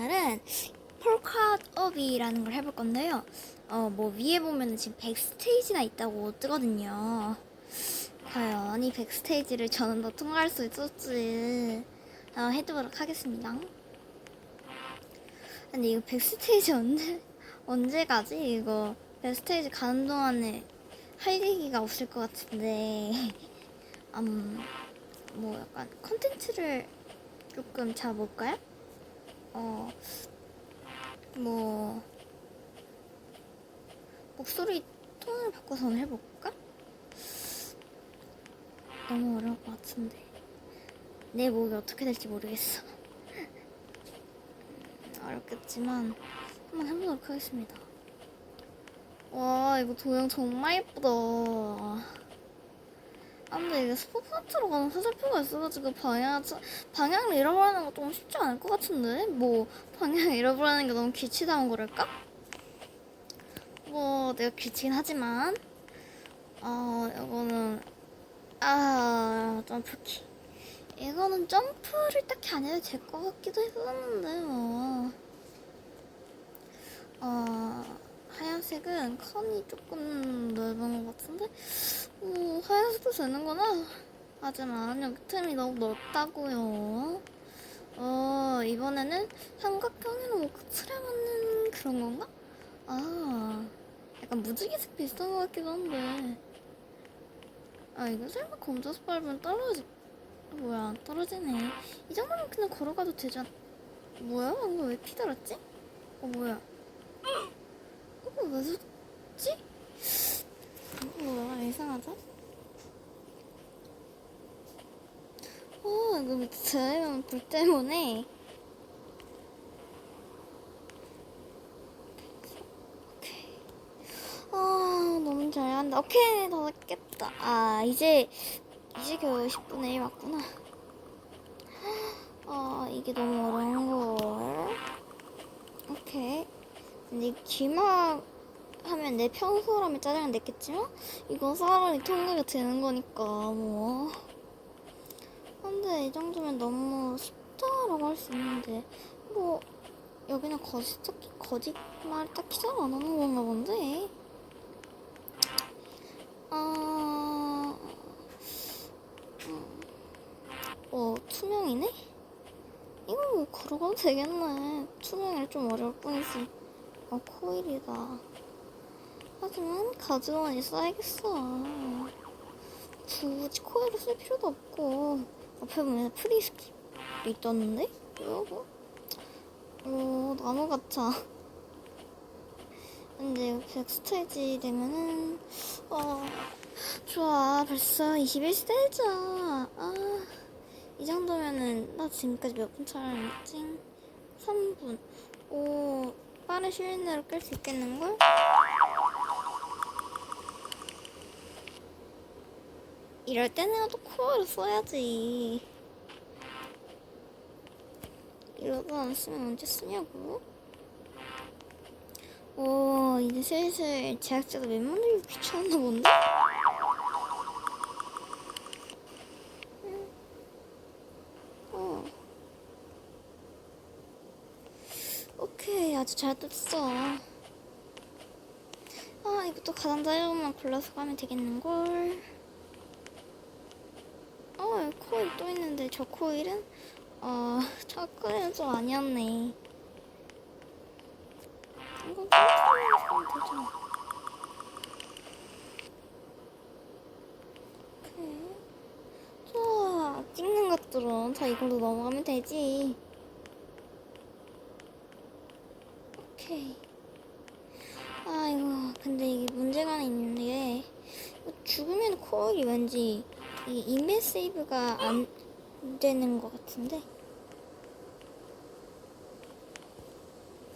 오늘은 폴카업이라는 걸 해볼 건데요. 어, 뭐 위에 보면 지금 백스테이지나 있다고 뜨거든요. 과연 이 백스테이지를 저는 더 통과할 수 있을지 어, 해보도록 하겠습니다. 근데 이거 백스테이지 언제 언제 가지? 이거 백스테이지 가는 동안에 할 얘기가 없을 것 같은데, 음, 뭐 약간 컨텐츠를 조금 잡아볼까요? 어, 뭐, 목소리 톤을 바꿔서 해볼까? 너무 어려울 것 같은데. 내 목이 어떻게 될지 모르겠어. 음, 어렵겠지만, 한번 해보도록 하겠습니다. 와, 이거 도형 정말 예쁘다. 아, 근데 이게 스포츠로 가는 화살표가 있어가지고 방향, 방향을 잃어버리는 거 좀 쉽지 않을 것 같은데? 뭐, 방향 잃어버리는 게 너무 귀치다운 거랄까? 뭐, 내가 귀치긴 하지만, 어, 이거는, 아, 점프키. 이거는 점프를 딱히 안 해도 될 것 같기도 했었는데, 뭐. 어, 하얀색은 칸이 조금 넓은 것 같은데, 오, 하얀색도 되는구나. 하지만 여기 틈이 너무 넓다고요. 어, 이번에는 삼각형이랑 뭐 틀에 맞는 그런 건가? 아, 약간 무지개색 비슷한 것 같기도 한데. 아, 이거 설마 검정색 밟으면 떨어지, 뭐야, 떨어지네. 이 정도면 그냥 걸어가도 되지 않, 뭐야? 이거 왜 피달았지? 어, 뭐야? 이거 왜 줬지? 뭐야, 이상하다. 어, 이거 들으면 불 때문에. 오케이. 아, 너무 잘한다. 오케이, 다 됐겠다. 아, 이제, 이제 겨우 10분의 1 맞구나. 아, 이게 너무 어려운 걸. 오케이. 근데 기막 하면 내 평소라면 짜증은 냈겠지만 이건 사람이 통과가 되는 거니까 뭐. 근데 이 정도면 너무 쉽다라고 할 수 있는데 뭐 여기는 거짓 딱히 거짓말 딱히 잘 안 하는 건가 본데? 아 음. 어 투명이네? 이거 뭐 걸어가도 되겠네. 투명이라 좀 어려울 뿐이지 어 코일이다 하지만 가져만 있어야겠어. 굳이 코일을 쓸 필요도 없고 앞에 보면 프리스킵이 있던데? 이거? 오 나무 같아. 근데 백스테이지 되면은 어 좋아 벌써 21시대자 아이 정도면은 나 지금까지 몇 분 촬영했지? 3분 오 빠른 시일 내로 끌수 있겠는걸? 이럴 때는 또 코어를 써야지. 이러고 안 쓰면 언제 쓰냐고? 오, 이제 슬슬 제작자도 멤 만들기 귀찮나 본데? 응. 어. 오케이, 아주 잘 떴어. 아, 이것도 가장 짧은만 골라서 가면 되겠는걸? 어, 코일 또 있는데 저 코일은 어, 저 코일은 좀 아니었네. 점프하면 되잖아. 오케이. 좋아, 찍는 것들은 다 이걸로 넘어가면 되지. 오케이. 아이고, 근데 이게 문제가 하나 있는 게 이거 죽으면 코일이 왠지 이 이메 세이브가 안 되는 것 같은데.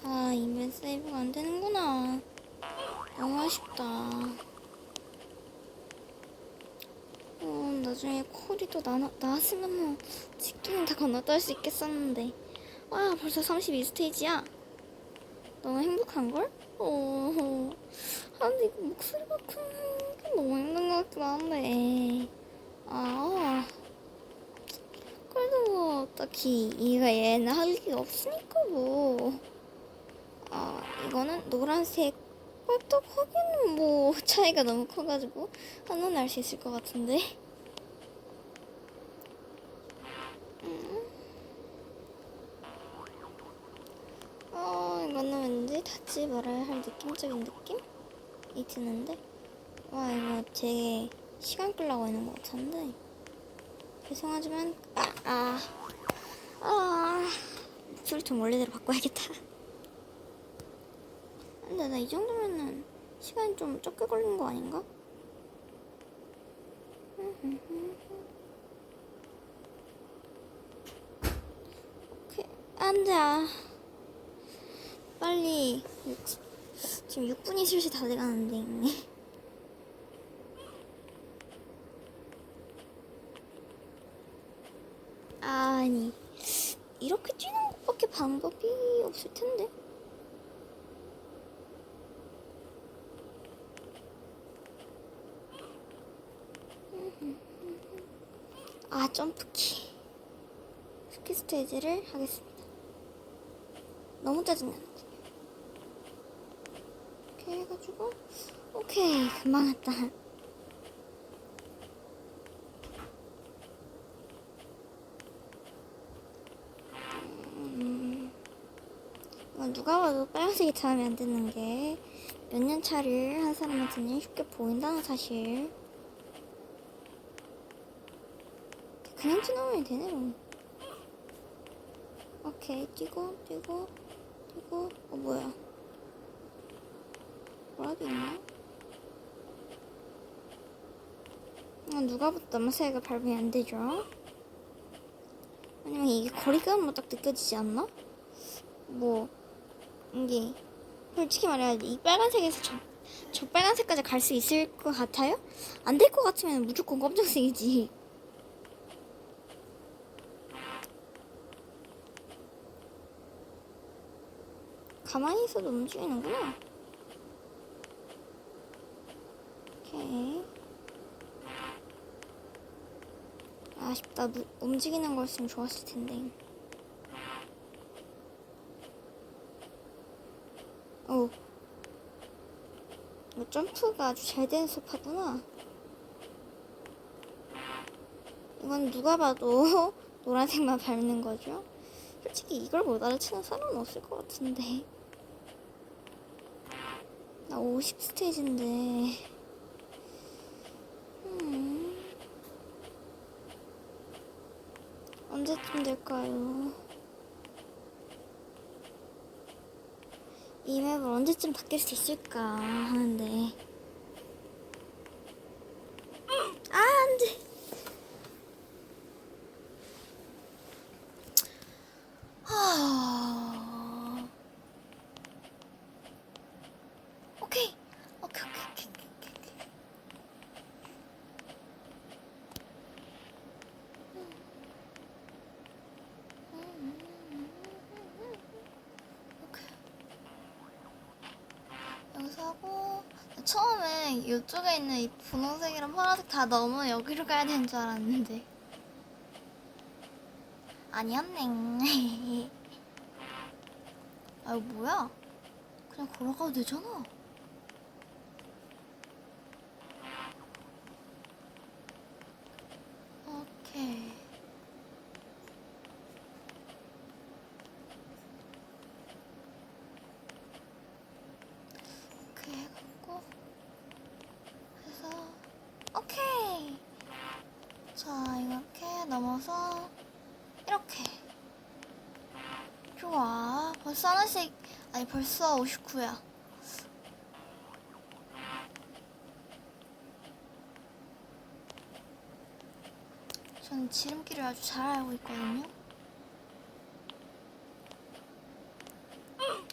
아, 이메 세이브가 안 되는구나. 너무 아쉽다. 어, 나중에 콜이 또 나, 나왔으면 치킨은 다 건너다 할수 있겠었는데. 와, 벌써 32스테이지야. 너무 행복한걸? 어, 아, 근데 이거 목소리가 큰게 너무 힘든 것 같기도 한데. 아, 색깔도 뭐 딱히 이가 얘는 할게 없으니까 뭐. 아 이거는 노란색 빨딱하기는 뭐 차이가 너무 커가지고 한눈에 알 수 있을 것 같은데. 음. 어 이거는 왠지 닫지 말아야 할 느낌적인 느낌 이 드는데? 와 이거 되게 시간 끌라고 있는 것 같은데? 죄송하지만 아 아 아, 목소리 좀 원래대로 바꿔야겠다. 근데 나 이 정도면은 시간이 좀 적게 걸린 거 아닌가? 오케이. 안돼. 아. 빨리. 육- 지금 6분이 슬슬 다 돼가는데 이미. 아니. 이렇게 뛰는 것밖에 방법이 없을 텐데. 아 점프키. 스키 스테이지를 하겠습니다. 너무 짜증나는데 이렇게 해가지고 오케이 금방 왔다 음, 누가 봐도 빨간색이 닿으면 안 되는 게 몇 년 차를 한 사람한테는 쉽게 보인다는 사실. 그냥 지나면 되네 뭐. 오케이 뛰고 뛰고 뛰고. 어 뭐야 뭐라도 있나? 아, 누가 봐도 남사이가 밟으면 안 되죠 아니면 이게 거리감으로 딱 느껴지지 않나? 뭐 이게 솔직히 말해야 이 빨간색에서 저, 저 빨간색까지 갈 수 있을 것 같아요? 안 될 것 같으면 무조건 검정색이지 가만히 있어도 움직이는구나. 오케이. 아쉽다. 무, 움직이는 거였으면 좋았을 텐데. 오. 이거 점프가 아주 잘 되는 소파구나. 이건 누가 봐도 노란색만 밟는 거죠. 솔직히 이걸 못 알아채는 사람은 없을 것 같은데. 나 50 스테이지인데. 언제쯤 될까요? 이 맵을 언제쯤 바뀔 수 있을까 하는데. 아, 안 돼. 하... 오케이. 오케이, 오케이, 오케이, 오케이, 오케이. 오케이. 여기서 하고 처음에 이쪽에 있는 이 분홍색이랑 파란색 다 넘어 여기로 가야 되는 줄 알았는데 아니었네. 아유 뭐야? 그냥 걸어가도 되잖아. 오케이. 이렇게 해갖고 해서 오케이. 자 이렇게 넘어서 이렇게. 벌써 하나씩 아니 벌써 59야. 저는 지름길을 아주 잘 알고 있거든요.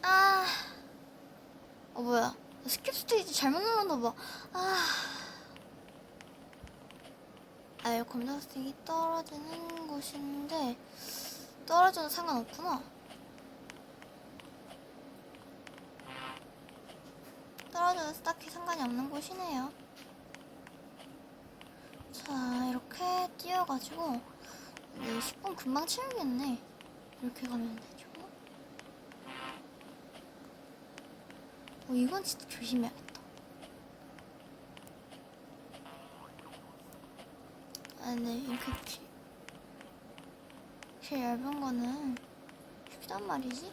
아, 어 뭐야? 나 스킵 스테이지 잘못 눌렀나 봐. 아, 아, 검정색이 떨어지는 곳인데 떨어져도 상관없구나. 떨어져도 딱히 상관이 없는 곳이네요. 자, 이렇게 띄워가지고 네, 10분 금방 채우겠네. 이렇게 가면 되죠. 어, 이건 진짜 조심해야겠다. 아, 네, 이렇게 기- 제일 얇은 거는 쉽단 말이지?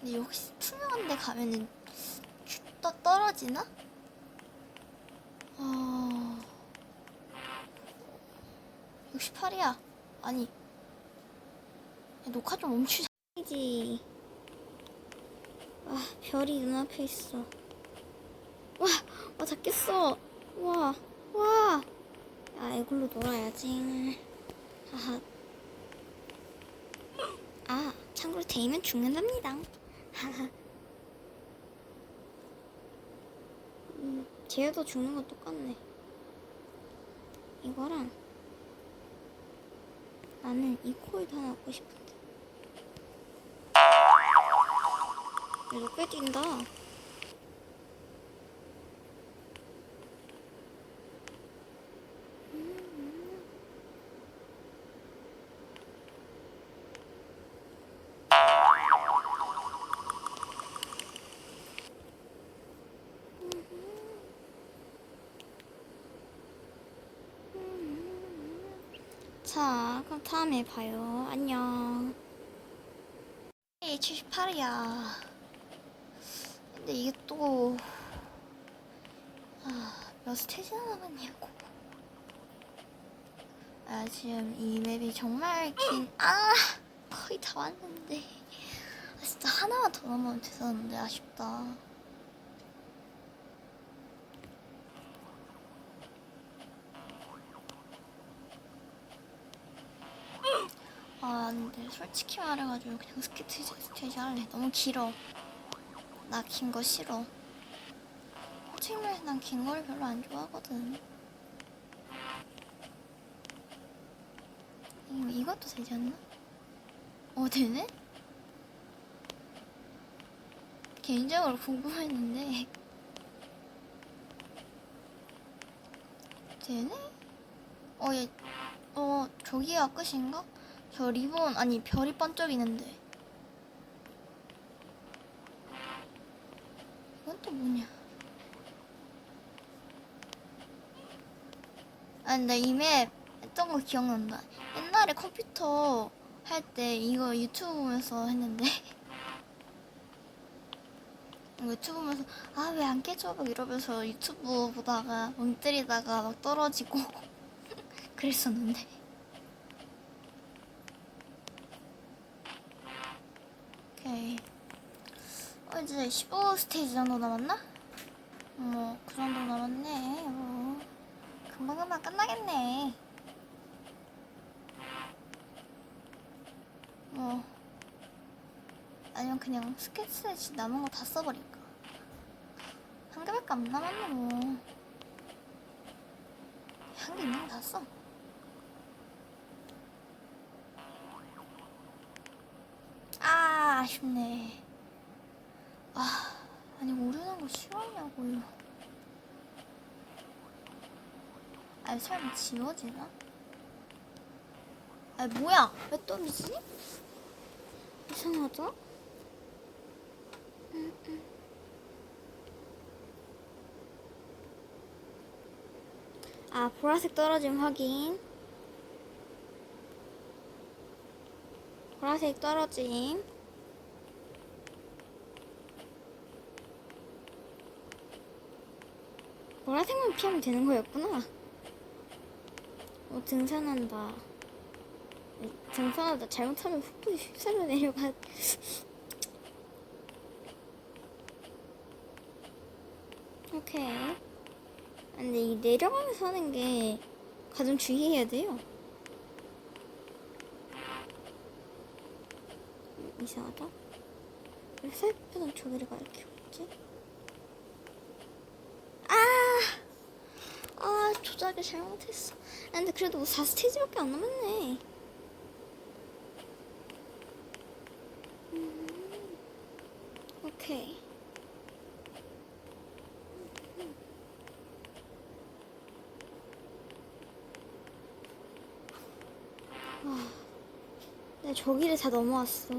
근데 역시 투명한 데 가면은 주- 떠, 떨어지나? 어... 68이야. 아니. 야, 녹화 좀 멈추자. 이지. 아, 별이 눈앞에 있어. 와, 와, 잡겠어. 와, 와. 야, 이걸로 놀아야지. 하하. 아, 참고로 데이면 죽는답니다. 음, 쟤도 죽는 거 똑같네. 이거랑 나는 이 코일도 갖고 싶은데. 이거 꽤 뛴다. 자, 그럼 다음에 봐요. 안녕. 78이야. 근데 이게 또, 아, 몇 스테이지나 남았냐고. 아, 지금 이 맵이 정말 긴, 아! 거의 다 왔는데. 아, 진짜 하나만 더 넘으면 됐었는데, 아쉽다. 아, 근데 솔직히 말해가지고 그냥 스케치 스테이지 할래. 너무 길어. 나 긴 거 싫어. 솔직히 말해서 난긴 거를 별로 안 좋아하거든. 이거, 이것도 되지 않나? 어, 되네? 개인적으로 궁금했는데. 되네? 어, 얘, 어, 저기가 끝인가? 저 리본, 아니, 별이 반짝이는데. 이건 또 뭐냐? 아, 근데 이맵 했던 거 기억난다. 옛날에 컴퓨터 할 때 이거 유튜브 보면서 했는데. 유튜브 보면서, 아, 왜 안 깨져? 막 이러면서 유튜브 보다가 멍 때리다가 막 떨어지고 그랬었는데. 오케이. 어, 이제 15 스테이지 정도 남았나? 뭐, 그 정도 남았네. 뭐, 금방금방 끝나겠네. 뭐, 아니면 그냥 스케치 남은 거 다 써버릴까? 한 개밖에 안 남았네, 뭐. 한 개 있는 거 다 써. 아, 아쉽네. 아, 아니, 오르는 거 싫어하냐고요. 아니, 설마 지워지나? 아니, 뭐야? 왜 떨어지지? 이상하다. 음, 음. 아, 보라색 떨어짐 확인. 보라색 떨어짐. 보라색만 피하면 되는 거였구나. 어, 등산한다. 등산하다 잘못하면 훅 휩쓸려 내려가. 오케이. 아, 근데 이 내려가면서 하는 게 가장 주의해야 돼요. 이상하다. 왜 살펴는 저기가 이렇게 없지? 하기 잘못했어. 아, 근데 그래도 뭐 4스테이지밖에 안 남았네. 음, 오케이. 와, 내 저기를 다 넘어왔어.